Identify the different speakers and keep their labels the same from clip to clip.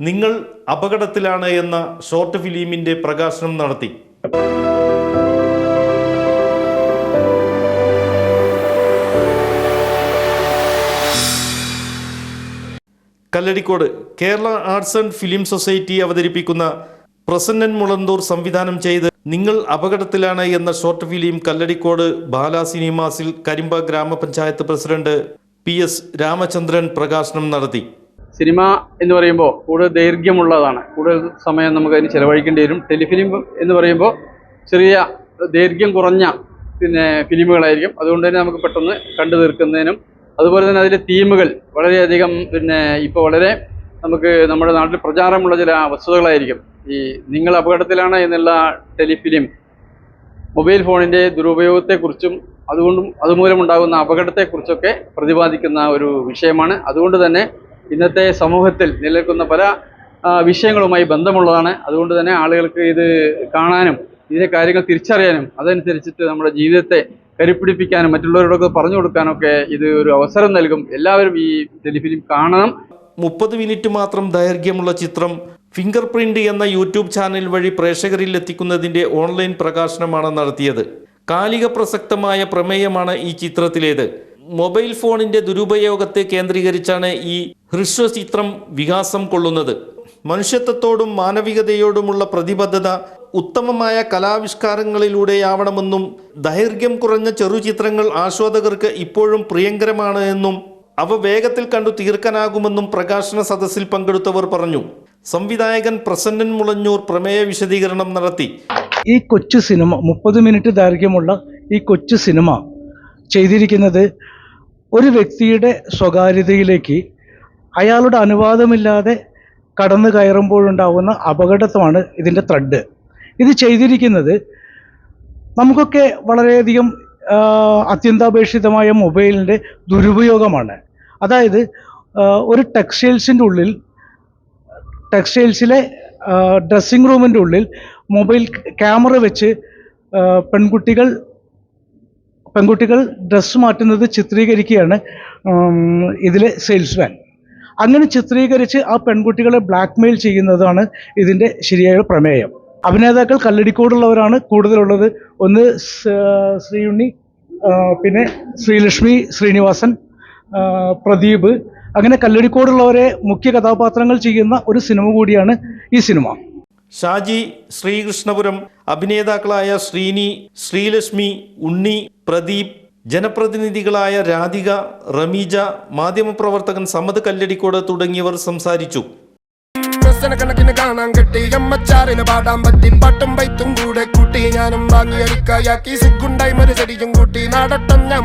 Speaker 1: നിങ്ങൾ അപകടത്തിലാണ് എന്ന ഷോർട്ട് ഫിലിമിന്റെ പ്രകാശനം നടത്തി. Kalladikode Kerala arts and film society അവതരിപ്പിക്കുന്ന പ്രസന്നൻ മുളന്തൂർ സംവിധാനം ചെയ്ത് നിങ്ങൾ അപകടത്തിലാണ് എന്ന ഷോർട്ട് ഫിലിം കല്ലടിക്കോട് ബാല സിനിമാസിൽ കരിമ്പ ഗ്രാമപഞ്ചായത്ത് പ്രസിഡന്റ് പി എസ് രാമചന്ദ്രൻ പ്രകാശനം നടത്തി.
Speaker 2: സിനിമ എന്ന് പറയുമ്പോൾ കൂടുതൽ ദൈർഘ്യമുള്ളതാണ്. കൂടുതൽ സമയം നമുക്ക് അതിന് ചിലവഴിക്കേണ്ടി വരും. ടെലിഫിലിം എന്ന് പറയുമ്പോൾ ചെറിയ ദൈർഘ്യം കുറഞ്ഞ പിന്നെ ഫിലിമുകളായിരിക്കും. അതുകൊണ്ട് തന്നെ നമുക്ക് പെട്ടെന്ന് കണ്ടു തീർക്കുന്നതിനും അതുപോലെ തന്നെ അതിലെ തീമുകൾ വളരെയധികം പിന്നെ ഇപ്പോൾ വളരെ നമുക്ക് നമ്മുടെ നാട്ടിൽ പ്രചാരമുള്ള ചില വസ്തുതകളായിരിക്കും. ഈ നിങ്ങൾ അപകടത്തിലാണ് എന്നുള്ള ടെലിഫിലിം മൊബൈൽ ഫോണിന്റെ ദുരുപയോഗത്തെക്കുറിച്ചും അതുകൊണ്ടും അതുമൂലമുണ്ടാകുന്ന അപകടത്തെക്കുറിച്ചൊക്കെ പ്രതിപാദിക്കുന്ന ഒരു വിഷയമാണ്. അതുകൊണ്ട് തന്നെ ഇന്നത്തെ സമൂഹത്തിൽ നിലനിൽക്കുന്ന പല വിഷയങ്ങളുമായി ബന്ധമുള്ളതാണ്. അതുകൊണ്ട് തന്നെ ആളുകൾക്ക് ഇത് കാണാനും ഇതിലെ കാര്യങ്ങൾ തിരിച്ചറിയാനും അതനുസരിച്ചിട്ട് നമ്മുടെ ജീവിതത്തെ കരുപ്പിടിപ്പിക്കാനും മറ്റുള്ളവരോടൊക്കെ പറഞ്ഞു കൊടുക്കാനൊക്കെ ഇത് ഒരു അവസരം നൽകും. എല്ലാവരും ഈ ടെലിഫിലിം കാണണം.
Speaker 1: മുപ്പത് മിനിറ്റ് മാത്രം ദൈർഘ്യമുള്ള ചിത്രം ഫിംഗർ പ്രിന്റ് എന്ന യൂട്യൂബ് ചാനൽ വഴി പ്രേക്ഷകരിൽ എത്തിക്കുന്നതിന്റെ ഓൺലൈൻ പ്രകാശനമാണ് നടത്തിയത്. കാലിക പ്രസക്തമായ പ്രമേയമാണ് ഈ ചിത്രത്തിലേത്. മൊബൈൽ ഫോണിന്റെ ദുരുപയോഗത്തെ കേന്ദ്രീകരിച്ചാണ് ഈ ഹ്രസ്വചിത്രം വികാസം കൊള്ളുന്നത്. മനുഷ്യത്വത്തോടും മാനവികതയോടുമുള്ള പ്രതിബദ്ധത ഉത്തമമായ കലാവിഷ്കാരങ്ങളിലൂടെയാവണമെന്നും ദൈർഘ്യം കുറഞ്ഞ ചെറുചിത്രങ്ങൾ ആസ്വാദകർക്ക് ഇപ്പോഴും പ്രിയങ്കരമാണ് എന്നും അവ വേഗത്തിൽ കണ്ടു തീർക്കാനാകുമെന്നും പ്രകാശന സദസ്സിൽ പങ്കെടുത്തവർ പറഞ്ഞു. സംവിധായകൻ പ്രസന്നൻ മുളഞ്ഞൂർ പ്രമേയ വിശദീകരണം നടത്തി.
Speaker 3: ഈ കൊച്ചു സിനിമ മുപ്പത് മിനിറ്റ് ദൈർഘ്യമുള്ള ഈ കൊച്ചു സിനിമ ചെയ്തിരിക്കുന്നത് ഒരു വ്യക്തിയുടെ സ്വകാര്യതയിലേക്ക് അയാളുടെ അനുവാദമില്ലാതെ കടന്നു കയറുമ്പോഴുണ്ടാവുന്ന അപകടത്വമാണ് ഇതിന്റെ ത്രെഡ് ഇത് ചെയ്തിരിക്കുന്നത് നമുക്കൊക്കെ വളരെയധികം അത്യന്താപേക്ഷിതമായ മൊബൈലിന്റെ ദുരുപയോഗമാണ്. അതായത് ഒരു ടെക്സ്റ്റൈൽസിന്റെ ഉള്ളിൽ ടെക്സ്റ്റൈൽസിലെ ഡ്രസ്സിംഗ് റൂമിന്റെ ഉള്ളിൽ മൊബൈൽ ക്യാമറ വെച്ച് പെൺകുട്ടികൾ പെൺകുട്ടികൾ ഡ്രസ്സ് മാറ്റുന്നത് ചിത്രീകരിക്കുകയാണ് ഇതിലെ സെയിൽസ്മാൻ. അങ്ങനെ ചിത്രീകരിച്ച് ആ പെൺകുട്ടികളെ ബ്ലാക്ക് മെയിൽ ചെയ്യുന്നതാണ് ഇതിന്റെ ശരിയായ പ്രമേയം. അഭിനേതാക്കൾ കല്ലടിക്കോടുള്ളവരാണ് കൂടുതലുള്ളത്. ഒന്ന് ശ്രീയുണ്ണി പിന്നെ ശ്രീലക്ഷ്മി ശ്രീനിവാസൻ പ്രദീപ്. അങ്ങനെ കല്ലടിക്കോടുള്ളവരെ മുഖ്യ കഥാപാത്രങ്ങൾ ചെയ്യുന്ന ഒരു സിനിമ കൂടിയാണ് ഈ സിനിമ.
Speaker 1: ഷാജി ശ്രീകൃഷ്ണപുരം അഭിനേതാക്കളായ ശ്രീനി ശ്രീലക്ഷ്മി ഉണ്ണി പ്രദീപ് ജനപ്രതിനിധികളായ രാധിക റമീജ മാധ്യമപ്രവർത്തകൻ സമ്മത് കല്ലടിക്കോട് തുടങ്ങിയവർ സംസാരിച്ചു.
Speaker 4: കിട്ടി. ഞാനും ഞാൻ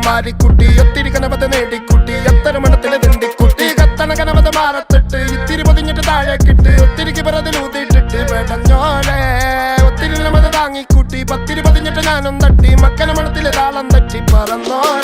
Speaker 4: ഒത്തിരി എത്ര മണത്തിലെ ഇത്തിരി ഒത്തിരി തട്ടി. മക്കന മണത്തിലെ താളം തട്ടി. what I'm on.